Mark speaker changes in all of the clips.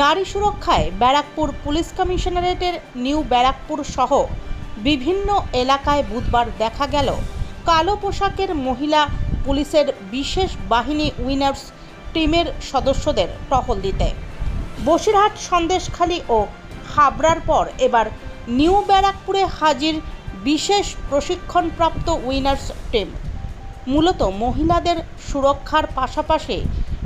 Speaker 1: নারী সুরক্ষায় ব্যারাকপুর পুলিশ কমিশনারেটের নিউ ব্যারাকপুর সহ বিভিন্ন এলাকায় বুধবার দেখা গেল কালো পোশাকের মহিলা পুলিশের বিশেষ বাহিনী উইনার্স টিমের সদস্যদের টহল দিতে। বসিরহাট, সন্দেশখালী ও হাবড়ার পর এবার নিউ ব্যারাকপুরে হাজির বিশেষ প্রশিক্ষণপ্রাপ্ত উইনার্স টিম। মূলত মহিলাদের সুরক্ষার পাশাপাশি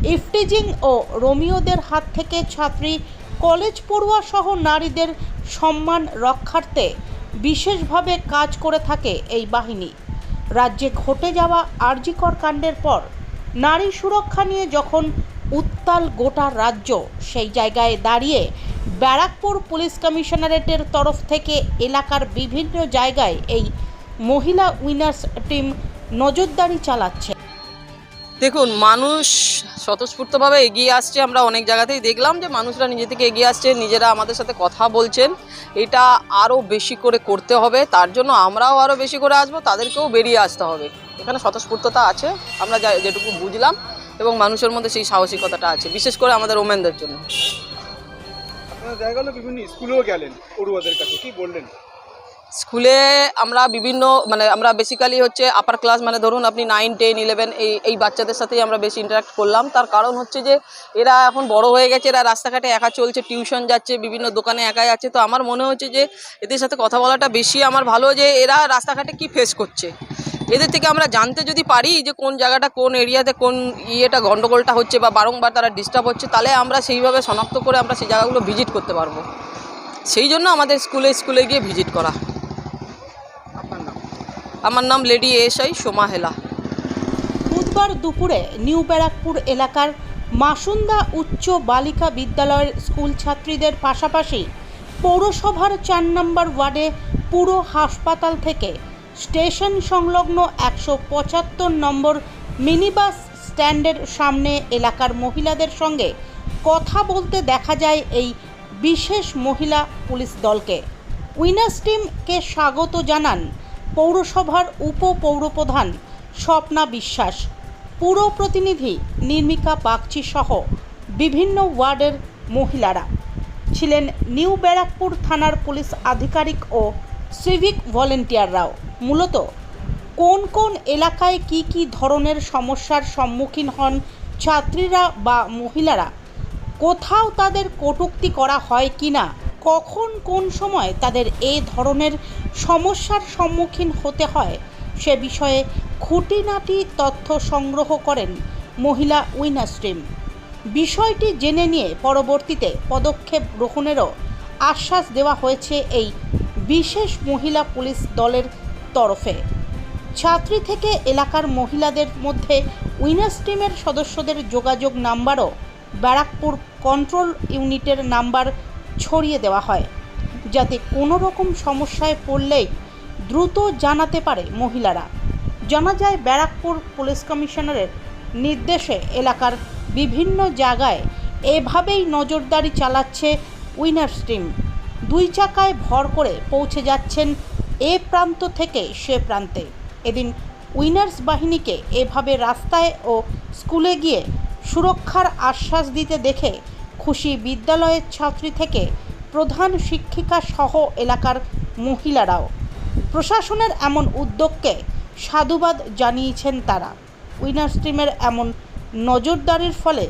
Speaker 1: ইফটিজিং ও রোমিওদের হাত থেকে ছাত্রী কলেজ পড়ুয়া সহ নারীদের সম্মান রক্ষার্থে বিশেষভাবে কাজ করে থাকে এই বাহিনী। রাজ্যে ঘটে যাওয়া আরজিকর কাণ্ডের পর নারী সুরক্ষা নিয়ে যখন উত্তাল গোটা রাজ্য, সেই জায়গায় দাঁড়িয়ে ব্যারাকপুর পুলিশ কমিশনারেটের তরফ থেকে এলাকার বিভিন্ন জায়গায় এই মহিলা উইনার্স টিম নজরদারি চালাচ্ছে।
Speaker 2: দেখুন, মানুষ স্বতঃস্ফূর্তভাবে এগিয়ে আসছে। আমরা অনেক জায়গাতেই দেখলাম যে মানুষরা নিজে থেকে এগিয়ে আসছে, নিজেরা আমাদের সাথে কথা বলছেন। এটা আরও বেশি করে করতে হবে। তার জন্য আমরাও আরও বেশি করে আসব, তাদেরকেও বেরিয়ে আসতে হবে। এখানে স্বতঃস্ফূর্ততা আছে, আমরা যেটুকু বুঝলাম এবং মানুষের মধ্যে সেই সাহসিকতাটা আছে, বিশেষ করে আমাদের ওমেনদের জন্য।
Speaker 3: দেখা গেল বিভিন্ন স্কুলেও গেলেন, পড়ুয়াদের কাছে, কি বললেন?
Speaker 2: স্কুলে আমরা বিভিন্ন মানে আমরা বেসিক্যালি হচ্ছে আপার ক্লাস মানে ধরুন আপনি নাইন টেন ইলেভেন এই এই বাচ্চাদের সাথেই আমরা বেশি ইন্টারাক্ট করলাম। তার কারণ হচ্ছে যে, এরা এখন বড় হয়ে গেছে, এরা রাস্তাঘাটে একা চলছে টিউশন যাচ্ছে, বিভিন্ন দোকানে একা যাচ্ছে তো আমার মনে হচ্ছে যে, এদের সাথে কথা বলাটা বেশি আমার ভালো যে, এরা রাস্তাঘাটে কি ফেস করছে। এদের থেকে আমরা জানতে যদি পারি যে, কোন জায়গাটা, কোন এরিয়াতে, কোন ইয়েটা গন্ডগোলটা হচ্ছে বা বারংবার তারা ডিস্টার্ব হচ্ছে, তাহলে আমরা সেইভাবে শনাক্ত করে আমরা সেই জায়গাগুলো ভিজিট করতে পারব। সেই জন্য আমাদের স্কুলে স্কুলে গিয়ে ভিজিট করা। আমার নাম লেডি এসআই সোমা হেলা।
Speaker 1: বুধবার দুপুরে নিউ ব্যারাকপুর এলাকার মাসুন্দা উচ্চ বালিকা বিদ্যালয়ের স্কুল ছাত্রীদের পাশাপাশি পৌরসভার চার নম্বর ওয়ার্ডে পুরো হাসপাতাল থেকে স্টেশন সংলগ্ন একশো পঁচাত্তর নম্বর মিনিবাস স্ট্যান্ডের সামনে এলাকার মহিলাদের সঙ্গে কথা বলতে দেখা যায় এই বিশেষ মহিলা পুলিশ দলকে। উইনার্স টিমকে স্বাগত জানান পৌরসভার উপপৌরপ্রধান স্বপ্না বিশ্বাস, পুর প্রতিনিধি নির্মিকা বাগচি সহ বিভিন্ন ওয়ার্ডের মহিলারা ছিলেন নিউ ব্যারাকপুর থানার পুলিশ আধিকারিক ও সিভিক ভলেন্টিয়াররাও। মূলত কোন কোন এলাকায় কি কি ধরনের সমস্যার সম্মুখীন হন ছাত্রীরা বা মহিলারা? কোথাও তাদের কটূক্তি করা হয় কি না কখন কোন সময় তাদের এই ধরনের সমস্যার সম্মুখীন হতে হয়, সে বিষয়ে খুঁটিনাটি তথ্য সংগ্রহ করেন মহিলা উইনার স্ট্রিম বিষয়টি জেনে নিয়ে পরবর্তীতে পদক্ষেপ গ্রহণেরও আশ্বাস দেওয়া হয়েছে এই বিশেষ মহিলা পুলিশ দলের তরফে। ছাত্রী থেকে এলাকার মহিলাদের মধ্যে উইনার্স টিমের সদস্যদের যোগাযোগ নাম্বারও ব্যারাকপুর কন্ট্রোল ইউনিটের নাম্বার ছড়িয়ে দেওয়া হয়, যাতে কোনো রকম সমস্যায় পড়লেই দ্রুত জানাতে পারে মহিলারা। জানা যায় ব্যারাকপুর পুলিশ কমিশনারের নির্দেশে এলাকার বিভিন্ন জায়গায় এভাবেই নজরদারি চালাচ্ছে উইনার্স টিম। দুই চাকায় ভর করে পৌঁছে যাচ্ছেন এ প্রান্ত থেকে সে প্রান্তে। এদিন উইনার্স বাহিনীকে এভাবে রাস্তায় ও স্কুলে গিয়ে সুরক্ষার আশ্বাস দিতে দেখে খুশি বিদ্যালয়ের ছাত্রী থেকে প্রধান শিক্ষিকা সহ এলাকার মহিলারাও। প্রশাসনের এমন উদ্যোগকে সাধুবাদ জানিয়েছেন তারা। উইনার্স টিমের এমন নজরদারির ফলে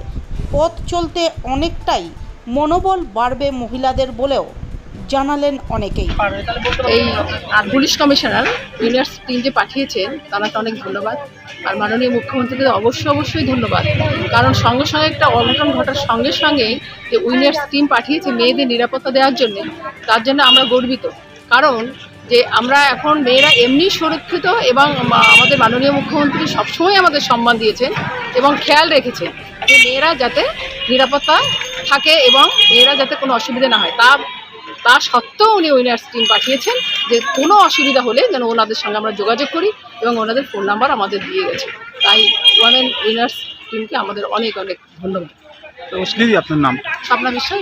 Speaker 1: পথ চলতে অনেকটাই মনোবল বাড়বে মহিলাদের বলেও জানালেন অনেকেই।
Speaker 4: এই পুলিশ কমিশনার ইউনিয়ার্স টিম যে পাঠিয়েছেন তাদেরকে অনেক ধন্যবাদ। আর মাননীয় মুখ্যমন্ত্রীকে অবশ্যই অবশ্যই ধন্যবাদ। কারণ সঙ্গে সঙ্গে একটা অঘটন ঘটার সঙ্গে সঙ্গে যে উইনার্স টিম পাঠিয়েছে মেয়েদের নিরাপত্তা দেওয়ার জন্য, তার জন্য আমরা গর্বিত। কারণ যে আমরা এখন মেয়েরা এমনি সুরক্ষিত এবং আমাদের মাননীয় মুখ্যমন্ত্রী সবসময় আমাদের সম্মান দিয়েছেন এবং খেয়াল রেখেছেন যে মেয়েরা যাতে নিরাপত্তা থাকে এবং মেয়েরা যাতে কোনো অসুবিধা না হয়। তা তা সত্ত্বেও উনি উইনার্স টিম পাঠিয়েছেন যে কোনো অসুবিধা হলে যেন ওনাদের সঙ্গে আমরা যোগাযোগ করি এবং ওনাদের ফোন নাম্বার আমাদের দিয়ে গেছে। তাই ওয়ামেন উইনার্স টিমকে আমাদের অনেক অনেক ধন্যবাদ।
Speaker 3: নমস্কার আপনার নাম?
Speaker 4: স্বপ্না বিশ্বাস